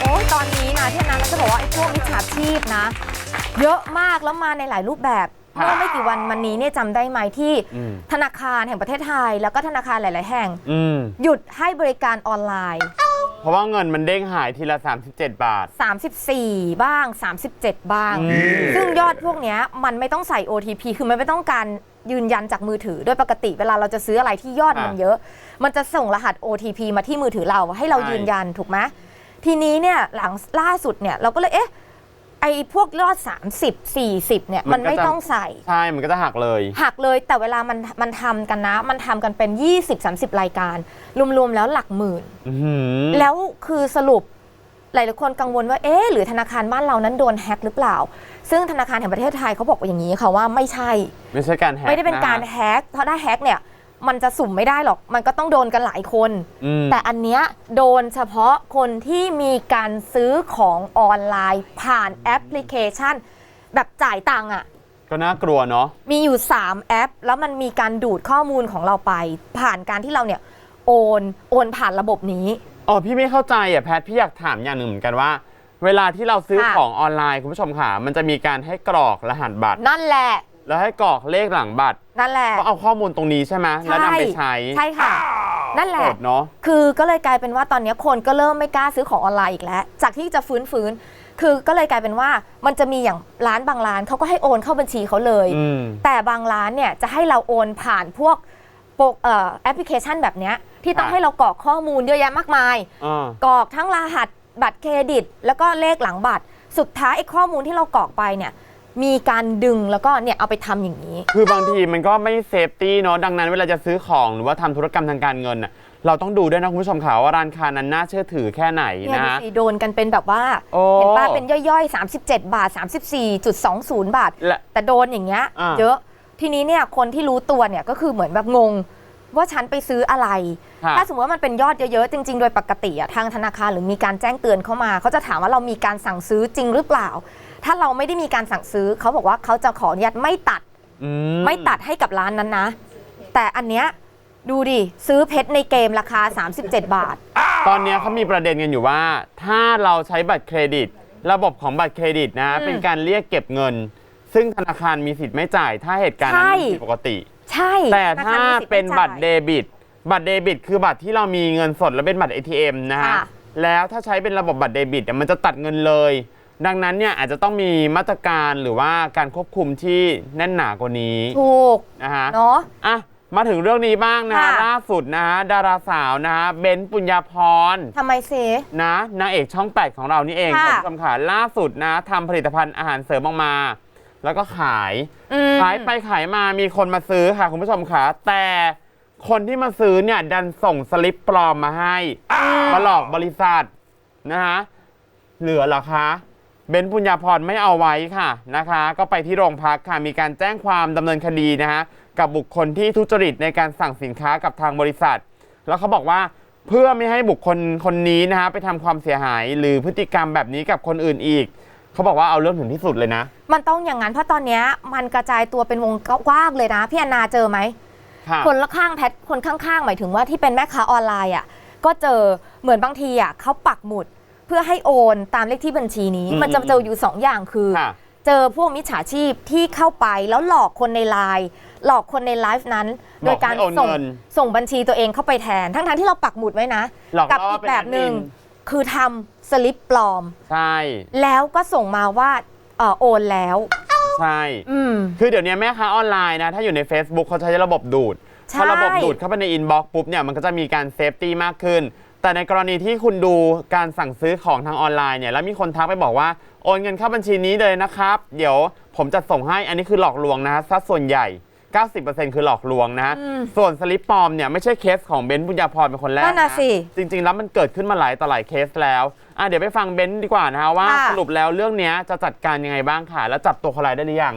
โอ้ยตอนนี้นะที่นั้นเราจะบอกว่าไอ้พวกมิจฉาชีพนะ เยอะมากแล้วมาในหลายรูปแบบครับเมื่อไม่กี่วันมานี้เนี่ยจำได้ไหมที่อืม ธนาคารแห่งประเทศไทย แล้วก็ธนาคารหลาย ๆ แห่ง อืม หยุดให้บริการออนไลน์ เพราะว่าเงินมันเด้งหายทีละ 37 บาท 34 บ้าง 37 บ้าง อืม ซึ่งยอดพวกเนี้ยมันไม่ต้องใส่ OTP คือมันไม่ต้องการ ยืนยันจากมือถือโดยปกติเวลาเราจะซื้ออะไรที่ยอดมันเยอะ มันจะส่งรหัส OTP มาที่มือถือเราให้เรายืนยันถูกไหมทีนี้เนี่ยหลังล่าสุดเนี่ยเราก็เลยเอ๊ะไอ้พวกยอด 30 40 เนี่ย มันไม่ต้องใส่ ใช่ มันก็จะหักเลย หักเลยแต่เวลามันมันทำกันนะ มันทำกันเป็น 20-30 รายการ รวม ๆ แล้วหลักหมื่นอื้อหือแล้วคือสรุป หลายๆคนกังวลว่าเอ๊ะหรือธนาคารบ้านเรานั้นโดนแฮ็กหรือเปล่า ซึ่งธนาคารแห่งประเทศไทยเขาบอกว่าอย่างนี้ค่ะว่าไม่ใช่ ไม่ใช่การแฮกไม่ได้เป็นการะแฮ็กเพราะถ้าแฮ็กเนี่ยมันจะสุ่มไม่ได้หรอก มันก็ต้องโดนกันหลายคนอืมแต่อันเนี้ยโดนเฉพาะคนที่มีการซื้อของออนไลน์ ผ่านแอปพลิเคชัน แบบจ่ายตังค์อะก็น่ากลัวเนาะ มีอยู่ 3 แอป แล้วมันมีการดูดข้อมูลของเราไป ผ่านการที่เราเนี่ยโอน โอนผ่านระบบนี้ อ๋อพี่ไม่เข้าใจอะแพทพี่อยากถามอย่างหนึ่งเหมือนกันว่า เวลาที่เราซื้อค่ะ ของออนไลน์คุณผู้ชมค่ะมันจะมีการให้กรอกรหัสบัตร นั่นแหละ แล้วให้กรอกเลขหลังบัตรนั่นแหละก็เอาข้อมูลตรงนี้ใช่ไหมแล้วนำไปใช้ใช่ค่ะ นั่นแหโหละดเนาะ คือก็เลยกลายเป็นว่าตอนนี้คนก็เริ่มไม่กล้าซื้อของออนไลน์อีกแล้ว จากที่จะฟื้นฟื้นๆคือก็เลยกลายเป็นว่ามันจะมีอย่างร้านบางร้านเขาก็ให้โอนเข้าบัญชีเขาเลย อืม แต่บางร้านเนี่ยจะให้เราโอนผ่านพวกโปรเอ่อ แอปพลิเคชันแบบเนี้ยที่ต้องค่ะให้เรากรอกข้อมูลเยอะแยะมากมาย อ่ากรอกทั้งรหัสบัตรเครดิต แล้วก็เลขหลังบัตร สุดท้ายไอ้ข้อมูลที่เรากรอกไปเนี่ยมีการดึงแล้วก็เนี่ยเอาไปทำอย่างนี้ คือบางทีมันก็ไม่เซฟตี้เนาะดังนั้นเวลาจะซื้อของหรือว่าทำธุรกรรมทางการเงินน่ะเราต้องดูด้วยนะคุณผู้ชมค่ะว่าร้านค้านั้นน่าเชื่อถือแค่ไหนเนี่ยนะ ดูฮะสิโดนกันเป็นแบบว่า โอ้เห็นป้าเป็นย่อยๆ 37 บาท 34.20 บาท และแต่โดนอย่างเงี้ยอ่า เยอะ ทีนี้เนี่ยคนที่รู้ตัวเนี่ยก็คือเหมือนแบบงง ว่าฉันไปซื้ออะไรค่ะถ้าสมมติว่ามันเป็นยอดเยอะๆ จริง ๆ โดยปกติอะทางธนาคารหรือมีการแจ้งเตือนเข้ามา เขาจะถามว่าเรามีการสั่งซื้อจริงหรือเปล่า ถ้าเราไม่ได้มีการสั่งซื้อ เขาบอกว่าเขาจะขออนุญาตไม่ตัด อืไม่ตัดให้กับร้านนั้นนะ แต่อันเนี้ยดูดิ ซื้อเพชรในเกมราคา 37 บาท ตอนเนี้ยเขามีประเด็นกันอยู่ว่า ถ้าเราใช้บัตรเครดิต ระบบของบัตรเครดิตนะอืมเป็นการเรียกเก็บเงิน ซึ่งธนาคารมีสิทธิ์ไม่จ่ายถ้าเหตุการณ์นั้นใช่มันผิดปกติ ใช่แต่ธนคถ้ารมีสิทธิ์เป็นไม่จ่ายบัตรเดบิต บัตรเดบิต คือบัตรที่เรามีเงินสดและเป็นบัตร ATM นะฮะค่ะแล้วถ้าใช้เป็นระบบบัตรเดบิตเนี่ยมันจะตัดเงินเลย ดังนั้นเนี่ยอาจจะต้องมีมาตรการหรือว่าการควบคุมที่แน่นหนากว่านี้ ถูกนะฮะเนาะอะมาถึงเรื่องนี้บ้างนะฮะค่ะล่าสุดนะฮะดาราสาวนะฮะเบนซ์ปุญญาพรทำไมเซนะนางเอกช่อง 8 ของเรานี่เองค่ะคุณผู้ชมค่ะล่าสุดนะทำผลิตภัณฑ์อาหารเสริมออกมา แล้วก็ขาย อืมขายไปขายมามีคนมาซื้อค่ะคุณผู้ชมค่ะแต่คนที่มาซื้อเนี่ยดันส่งสลิปปลอมมาให้มาหลอกบริษัทนะฮะเหลือเหรอคะเบนซ์ปุญญาพรไม่เอาไว้ค่ะนะคะ ก็ไปที่โรงพักค่ะมีการแจ้งความดำเนินคดีนะฮะกับบุคคลที่ทุจริตในการสั่งสินค้ากับทางบริษัท แล้วเขาบอกว่าเพื่อไม่ให้บุคคลคนนี้นะฮะไปทำความเสียหายหรือพฤติกรรมแบบนี้กับคนอื่นอีก เขาบอกว่าเอาเรื่องถึงที่สุดเลยนะ มันต้องอย่างนั้นเพราะตอนเนี้ยมันกระจายตัวเป็นวงกว้างเลยนะพี่แอนนาเจอไหมค่ะคนละข้างแพทคนข้างๆ หมายถึงว่าที่เป็นแม่ค้าออนไลน์อะก็เจอเหมือนบางทีอะเขาปักหมุดเพื่อให้โอนตามเลขที่บัญชีนี้ อืมมันจะเจออยู่สองอย่างคือ ค่ะ เจอพวกมิจฉาชีพที่เข้าไปแล้วหลอกคนในไลน์หลอกคนในไลฟ์นั้น โดยการบอกให้โอนส่งเงินส่งบัญชีตัวเองเข้าไปแทน ทั้งๆที่เราปักหมุดไว้นะหลอกกัล่ออีกเป็นแบบหนึ่งแอดมิ คือทำสลิปปลอม ใช่ แล้วก็ส่งมาว่าเอ่อโอนแล้ว ใช่ อืม คือเดี๋ยวนี้แม่ค้าออนไลน์นะ ถ้าอยู่ใน Facebook เขาใช้ระบบดูดใช่ พอระบบดูดเข้าไปในอินบ็อกซ์ปุ๊บเนี่ยมันก็จะมีการเซฟตี้มากขึ้น แต่ในกรณีที่คุณดูการสั่งซื้อของทางออนไลน์เนี่ยแล้วมีคนทักไปบอกว่าโอนเงินเข้าบัญชีนี้เลยนะครับ เดี๋ยวผมจะส่งให้อันนี้คือหลอกลวงนะฮะสัดส่วนใหญ่ 90%คือหลอกลวงนะฮะอืมส่วนสลิปปลอมเนี่ยไม่ใช่เคสของเบนซ์บุญญาพรเป็นคนแรกนั่นน่ะสิจริง ๆ แล้วมันเกิดขึ้นมาหลายต่อหลายเคสแล้วอะเดี๋ยวไปฟังเบนซ์ดีกว่านะฮะว่าค่ะ สรุปแล้วเรื่องเนี้ยจะจัดการยังไงบ้างค่ะ แล้วจับตัวคนร้ายได้หรือยัง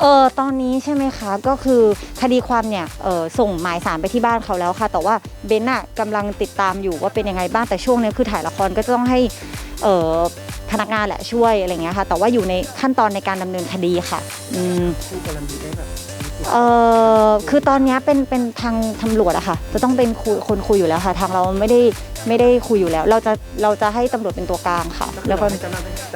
เออตอนนี้ใช่ไหมคะ ก็คือคดีความเนี่ยเออส่งหมายสารไปที่บ้านเขาแล้วค่ะ แต่ว่าเบนน่ะกำลังติดตามอยู่ว่าเป็นยังไงบ้างแต่ช่วงนี้คือถ่ายละครก็จะต้องให้เออ พนักงานแหละช่วยอะไรเงี้ยค่ะ แต่ว่าอยู่ในขั้นตอนในการดำเนินคดีค่ะอืม คู่กรณีได้แบบมีติดเอ่อคือตอนเนี้ยเป็นเป็นทางตำรวจอะค่ะ จะต้องเป็นคุยคนคุยอยู่แล้วค่ะ ทางเราไม่ได้ไม่ได้คุยอยู่แล้ว เราจะเราจะให้ตำรวจเป็นตัวกลางค่ะ แล้วก็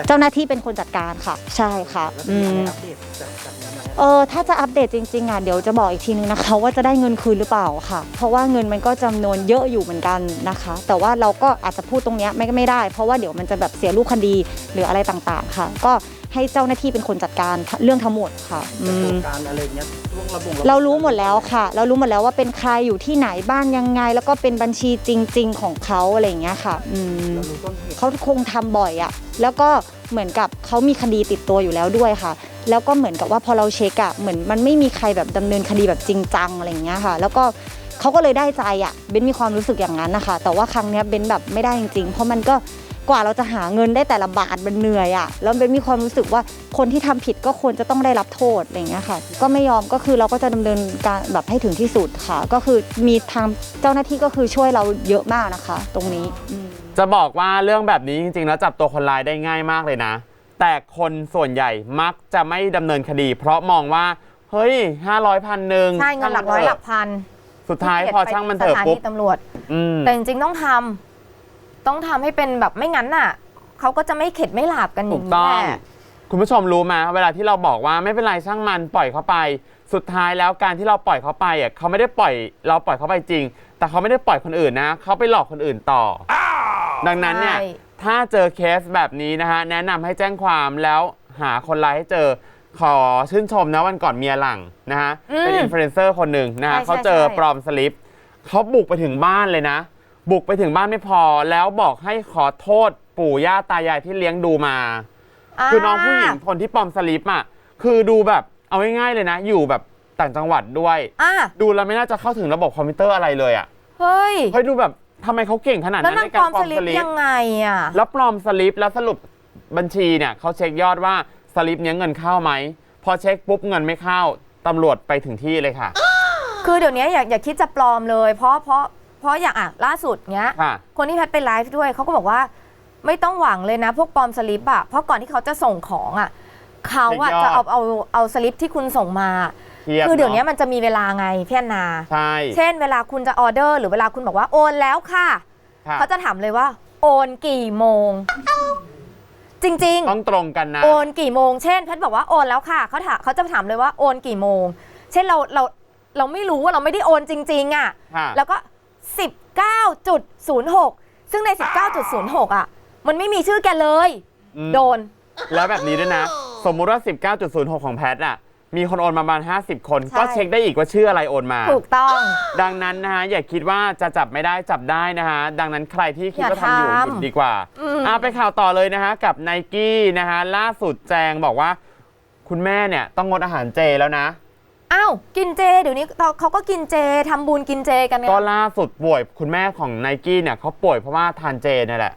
เจ้าหน้าที่เป็นคนจัดการค่ะ ใช่ค่ะอืมเออถ้าจะอัปเดตจริงๆอะเดี๋ยวจะบอกอีกทีนึงนะคะ ว่าจะได้เงินคืนหรือเปล่าค่ะ เพราะว่าเงินมันก็จำนวนเยอะอยู่เหมือนกันนะคะ แต่ว่าเราก็อาจจะพูดตรงเนี้ยไม่ไม่ได้ เพราะว่าเดี๋ยวมันจะแบบเสียรูปคดีหรืออะไรต่างๆค่ะ ก็ให้เจ้าหน้าที่เป็นคนจัดการเรื่องทั้งหมดค่ะอืมการอะไรเงี้ยช่วงระบงเรารู้หมดแล้วค่ะ เรารู้หมดแล้วว่าเป็นใครอยู่ที่ไหนบ้านยังไง แล้วก็เป็นบัญชีจริง ๆ ของเขาอะไรอย่างเงี้ยค่ะอืมเรารู้ต้นเหตุเขาคงทำบ่อยอะแล้วก็เหมือนกับเขามีคดีติดตัวอยู่แล้วด้วยค่ะ แล้วก็เหมือนกับว่าพอเราเช็คอะเหมือนมันไม่มีใครแบบดำเนินคดีแบบจริงจังอะไรอย่างเงี้ยค่ะ แล้วก็เขาก็เลยได้ใจอะเบนมีความรู้สึกอย่างนั้นนะคะ แต่ว่าครั้งเนี้ยเบนแบบไม่ได้จริงๆ เพราะมันก็กว่าเราจะหาเงินได้แต่ละบาทมันเหนื่อยอะแล้วเบนมีความรู้สึกว่าคนที่ทำผิดก็ควรจะต้องได้รับโทษอะไรอย่างเงี้ยค่ะ ก็ไม่ยอมก็คือเราก็จะดำเนินการแบบให้ถึงที่สุดค่ะ ก็คือมีทางเจ้าหน้าที่ก็คือช่วยเราเยอะมากนะคะ ตรงนี้จะบอกว่าเรื่องแบบนี้จริงๆแล้วจับตัวคนร้ายได้ง่ายมากเลยนะ แต่คนส่วนใหญ่มักจะไม่ดำเนินคดี เพราะมองว่า เฮ้ยห้าร้อยพันหนึ่งใช่เงินหลักร้อยหลักพันสุดท้ายพอช่างมันเถอะสถาปุ๊บนีตำรวจ อืม แต่จริงๆต้องทำต้องทำให้เป็นแบบไม่งั้นน่ะเขาก็จะไม่เข็ดไม่หลาบกันอถูย่างกนี้ต้อง แหละ คุณผู้ชมรู้ไหมเวลาที่เราบอกว่าไม่เป็นไรช่างมันปล่อยเขาไป สุดท้ายแล้วการที่เราปล่อยเขาไปอะเขาไม่ได้ปล่อยเราปล่อยเขาไปจริง แต่เขาไม่ได้ปล่อยคนอื่นนะเขาไปหลอกคนอื่นต่ออดังนั้นเนี่ยใช่ ถ้าเจอเคสแบบนี้นะฮะแนะนำให้แจ้งความแล้วหาคนร้ายให้เจอขอชื่นชมนะวันก่อนเมียหลังนะฮะเป็นอินฟลูเอนเซอร์คนหนึ่งนะฮะใช่ใช่เขาเจอใช่ ปลอมสลิปเขาบุกไปถึงบ้านเลยนะ บุกไปถึงบ้านไม่พอ แล้วบอกให้ขอโทษปู่ย่าตายายที่เลี้ยงดูมา คือน้องผู้หญิงคนที่ปลอมสลิปอะคือดูแบบเอาง่ายๆเลยนะ อยู่แบบต่างจังหวัดด้วย อะดูแล้วไม่น่าจะเข้าถึงระบบคอมพิวเตอร์อะไรเลยอะเฮ้ย เฮ้ยดูแบบ ทำไมเขาเก่งขนาดแล้วนั้นนางในปกาลรอมปลอสมลิสปลิปยังไงอะ แล้วปลอมสลิปแล้วสรุปบัญชีเนี่ยเขาเช็คยอดว่าสลิปเนี้ยเงินเข้าไหมพอเช็คปุ๊บเงินไม่เข้าตำรวจไปถึงที่เลยค่ะ คือเดี๋ยวนี้อย่าอย่าคิดจะปลอมเลย เพราะเพราะเพราะอย่างอะล่าสุดเนี้ย ค่ะ คนที่แพทย์ไปไลฟ์ด้วยเขาก็บอกว่าไม่ต้องหวังเลยนะ พวกปลอมสลิปอะเพราะก่อนที่เขาจะส่งของอะเขาอะเช็คยอด จะเอาเอาเอาสลิปที่คุณส่งมา เทียบคือเดี๋ยวนี้นาะมันจะมีเวลาไงพี่แอนนาใช่เช่นเวลาคุณจะออเดอร์ หรือเวลาคุณบอกว่าโอนแล้วค่ะค่ะเขาจะถามเลยว่า โอนกี่โมง จริงต้องตรงกันนะๆโอนกี่โมง เช่นแพทย์บอกว่าโอนแล้วค่ะเขาถามเขาจะถามเลยว่าโอนกี่โมง เช่นเราเราเราไม่รู้ว่าเราไม่ได้โอนจริง ๆ อะค่ะแล้วก็ 19.06 ซึ่งใน 19.06 อะ มันไม่มีชื่อแกเลยอืมโดน แล้วแบบนี้ด้วยนะ สมมุติว่า 19.06 ของแพทอะ มีคนโอนมาประมาณ 50 คน ใช่ ก็เช็คได้อีกว่าชื่ออะไรโอนมา ถูกต้อง ดังนั้นนะฮะอย่าคิดว่าจะจับไม่ได้จับได้นะฮะ ดังนั้นใครที่คิดว่าอย่าทำอยู่ทำหยุดดีกว่าอืม อะไปข่าวต่อเลยนะฮะ กับไนกี้นะฮะ ล่าสุดแจงบอกว่า คุณแม่เนี่ยต้องงดอาหารเจแล้วนะ อ้าวกินเจเดี๋ยวนี้เขาก็กินเจทำบุญกินเจกันเนี่ยก็ล่าสุดป่วยคุณแม่ของไนกี้เนี่ยเขาป่วยเพราะว่าทานเจนี่แหละ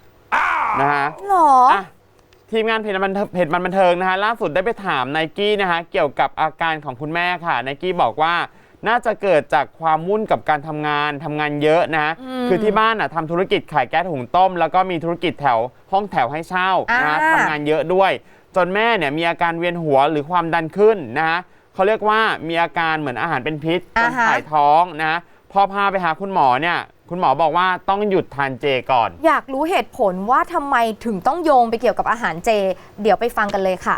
นะฮะ หรอ อะ ทีมงานเพจมันเพจมันบันเทิงนะฮะล่าสุดได้ไปถามไนกี้นะฮะเกี่ยวกับอาการของคุณแม่ค่ะไนกี้บอกว่าน่าจะเกิดจากความวุ่นกับการทำงานทำงานเยอะนะฮะอืมคือที่บ้านอะทำธุรกิจขายแก๊สหุงต้ม แล้วก็มีธุรกิจแถวห้องแถวให้เช่านะฮะอ่าทำงานเยอะด้วย จนแม่เนี่ยมีอาการเวียนหัวหรือความดันขึ้นนะฮะเขาเรียกว่ามีอาการเหมือนอาหารเป็นพิษจนถ่ายท้องนะฮะพอพาไปหาคุณหมอเนี่ย คุณหมอบอกว่าต้องหยุดทานเจก่อน อยากรู้เหตุผลว่าทำไมถึงต้องโยงไปเกี่ยวกับอาหารเจ เดี๋ยวไปฟังกันเลยค่ะ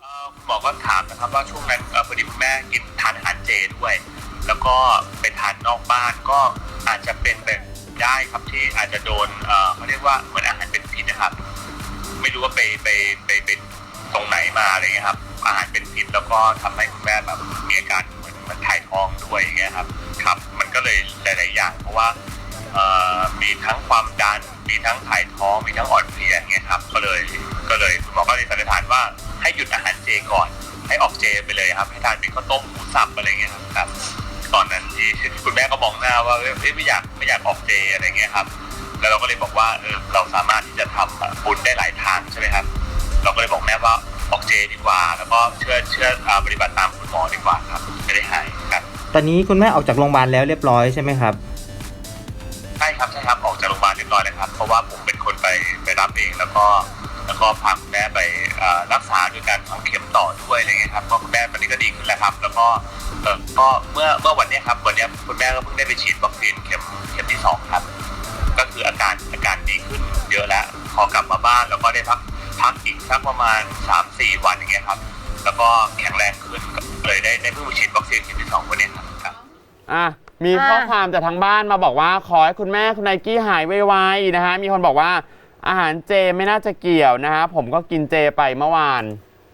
เอ่อคุณหมอก็ถามนะครับว่าช่วงนั้นเอ่อพอดีคุณแม่กินทานอาหารเจด้วย แล้วก็ไปทานนอกบ้านก็อาจจะเป็นแบบได้ครับที่อาจจะโดนเอ่อเขาเรียกว่าเหมือนอาหารเป็นพิษนะครับ ไม่รู้ว่าไปไปไปไปตรงไหนมาอะไรเงี้ยครับ อาหารเป็นพิษแล้วก็ทำให้คุณแม่แบบมีอาการเหมือนเหมือนถ่ายท้องด้วยอย่างเงี้ยครับครับมัน ก็เลยหลายๆอย่างเพราะว่ามีทั้งความดัน มีทั้งถ่ายท้อง มีทั้งอ่อนเพลียอย่างเงี้ยครับ ก็เลยก็เลยคุณหมอก็เลยสันนิษฐานว่าให้หยุดอาหารเจก่อน ให้ออกเจไปเลยครับ ให้ทานเป็นข้าวต้มหมูสับอะไรเงี้ยครับ ตอนนั้นที่คุณแม่ก็มองหน้าว่าเอ้ยไม่อยากไม่อยากออกเจอะไรเงี้ยครับ แล้วเราก็เลยบอกว่าเออเราสามารถที่จะทำบุญได้หลายทางใช่ไหมครับ เราก็เลยบอกแม่ว่าออกเจดีกว่า แล้วก็เชื่อเชื่อปฏิบัติตามคุณหมอดีกว่าครับจะได้หาย ตอนนี้คุณแม่ออกจากโรงพยาบาลแล้วเรียบร้อยใช่ไหมครับ ใช่ครับใช่ครับออกจากโรงพยาบาลเรียบร้อยแล้วครับเพราะว่าผมเป็นคนไปไปรับเองแล้วก็แล้วก็พาคุณแม่ไปรักษาโดยการฝังเข็มต่อด้วยอะไรเงี้ยครับก็คุณแม่ตอนนี้ก็ดีขึ้นแล้วครับ แล้วก็เออก็เมื่อเมื่อวันเนี้ยครับวันเนี้ยคุณแม่ก็เพิ่งได้ไปฉีดวัคซีนเข็มเข็มที่สองครับ ก็คืออาการอาการดีขึ้นเยอะแล้วพอกลับมาบ้านแล้วก็ได้พักพักอีกสักประมาณ3-4วันอย่างเงี้ยครับ แล้วก็แข็งแรงขึ้นก เลยได้ได้เพิ่งไปฉีดวัคซีนเข็มที่สองวันเนี้ยครับครับ อะมีข้อความจากทางบ้านมาบอกว่า ขอให้คุณแม่คุณไนกี้หายไวๆนะฮะมีคนบอกว่าอาหารเจไม่น่าจะเกี่ยวนะฮะผมก็กินเจไปเมื่อวาน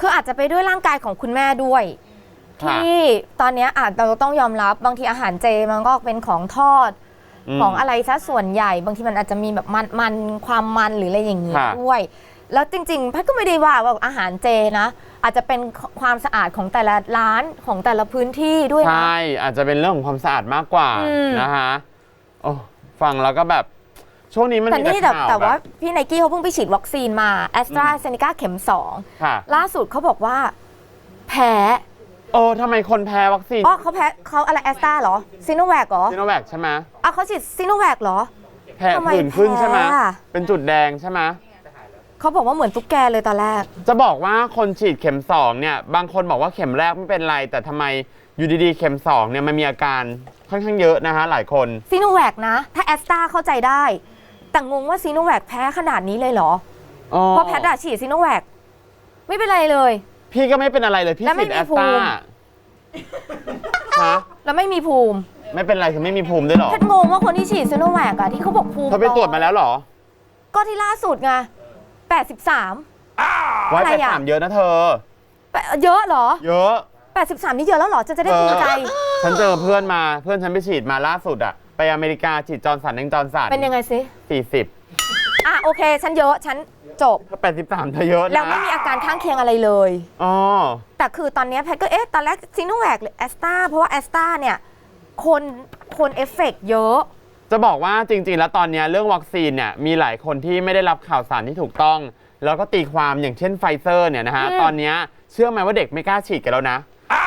คืออาจจะไปด้วยร่างกายของคุณแม่ด้วย ค่ะที่ตอนเนี้ยอาจเราต้องยอมรับบางทีอาหารเจมันก็เป็นของทอดมของอะไรซะส่วนใหญ่ บางทีมันอาจจะมีแบบมันมันความมันหรืออะไรอย่างนี้ค่ะ ด้วย แล้วจริงๆแพทย์ก็ไม่ได้ว่าว่าอาหารเจนะ อาจจะเป็นความสะอาดของแต่ละร้านของแต่ละพื้นที่ด้วยใชนะ่อาจจะเป็นเรื่องของความสะอาดมากกว่าอืม นะฮะโอ้ฟังแล้วก็แบบ ช่วงนี้มันแต่มีนี่แต่แต่ข่าวแต่แบว่าบพี่ไนกี้เขาเพิ่งไปฉีดวัคซีนมาแอสตราเซเนกาเข็ม ค่ะ 2 ล่าสุดเขาบอกว่า แพ้โอ้ทำไมคนแพ้วัคซีนอ๋อเขาแพ้เขาอะไรแอสตราเหรอซีโนแวคเหรอซิโนแวคใช่ไหมอะเขาฉีดซีโนแวคเหรอ แพ้ทำไมผื่นขึ้นใช่ไหมแพ้อะ เป็นจุดแดงใช่ไหม เขาบอกว่าเหมือนตุ๊กแกเลยตอนแรก จะบอกว่าคนฉีดเข็มสองเนี่ยบางคนบอกว่าเข็มแรกไม่เป็นไร แต่ทำไมอยู่ดีๆ เข็มสองเนี่ยมันมีอาการค่อนข้างเยอะนะฮะหลายคน ซีโนแวคนะ ถ้าแอสตราเข้าใจได้ แต่งงว่าซีโนแวคแพ้ขนาดนี้เลยเหรออ๋อเพราะแพทย์อะฉีดซีโนแวคไม่เป็นไรเลย พี่ก็ไม่เป็นอะไรเลยพี่แล้วไม่ฉีดมีแอสตราภูมิ ฮะแล้วไม่มีภูมิไม่เป็นไรคือไม่มีภูมิด้วยเหรอแพทย์งงว่าคนที่ฉีดซีโนแวคอะที่เขาบอกภูมิเธอไปตรวจมาแล้วเหรอ ก็ที่ล่าสุดไง 83ไว้อะไรไปอะถามเยอะนะเธอ แปดเยอะเหรอ เยอะ 83 นี่เยอะแล้วเหรอ จะจะได้ภูมิใจ ฉันเจอเพื่อนมาเพื่อนฉันไปฉีดมาล่าสุดอะไปอเมริกาฉีดจอร์นสันแองจอร์นสันเป็นยังไงสิ สี่สิบอะโอเค ฉันเยอะ ฉันจบ แปดสิบสามเธอเยอะนะแล้วไม่มีอาการข้างเคียงอะไรเลย อ๋อ แต่คือตอนเนี้ยแพทย์ก็เอ๊ะ ตอนแรกซีโนแวคหรือแอสตราเพราะว่าแอสตราเนี่ย คนคนเอฟเฟกต์เยอะ จะบอกว่าจริง ๆ แล้วตอนเนี้ยเรื่องวัคซีนเนี่ยมีหลายคนที่ไม่ได้รับข่าวสารที่ถูกต้อง แล้วก็ตีความอย่างเช่นไฟเซอร์เนี่ยนะฮะอืมตอนเนี้ยเชื่อไหมว่าเด็กไม่กล้าฉีดกันแล้วนะ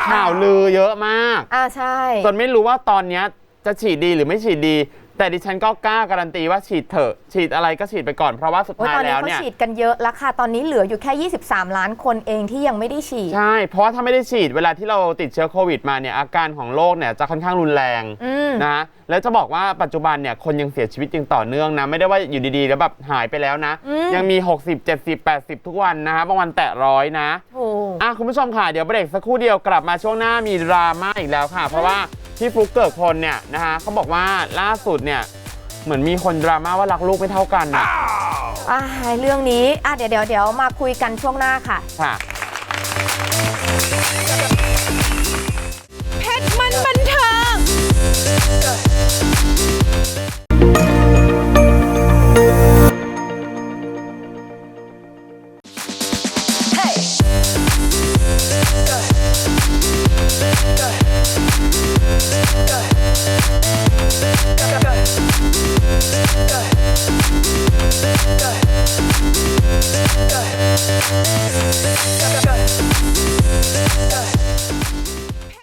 ข่าวลือเยอะมาก อ่าใช่ จนไม่รู้ว่าตอนเนี้ยจะฉีดดีหรือไม่ฉีดดี แต่ดิฉันก็กล้าการันตีว่าฉีดเถอะ ฉีดอะไรก็ฉีดไปก่อนเพราะว่าสุดโอ้ยท้ายตอนนี้แล้วเขาเนี่ย ฉีดกันเยอะแล้วค่ะ ตอนนี้เหลืออยู่แค่ 23 ล้านคนเองที่ยังไม่ได้ฉีด ใช่ เพราะว่าถ้าไม่ได้ฉีดเวลาที่เราติดเชื้อโควิดมาเนี่ยอาการของโรคเนี่ยจะค่อนข้างรุนแรงอืม นะแล้วจะบอกว่าปัจจุบันเนี่ยคนยังเสียชีวิตยังต่อเนื่องนะ ไม่ได้ว่าอยู่ดีๆ แล้วแบบหายไปแล้วนะอืมยังมี 60 70 80 ทุกวันนะฮะบางวันแตะร้อยนะ โอ้ อะคุณผู้ชมค่ะ เดี๋ยวเบรกสักครู่เดียวกลับมาช่วงหน้ามีดราม่าอีกแล้วค่ะ เพราะว่า พี่ฟลุกเกิดคนเนี่ยนะฮะเขาบอกว่าล่าสุดเนี่ยเหมือนมีคนดราม่าว่ารักลูกไม่เท่ากันนะอ่าเรื่องนี้อะเดี๋ยวเดี๋ยวเดี๋ยวมาคุยกันช่วงหน้าค่ะ ค่ะ เพชรมันบันเทิง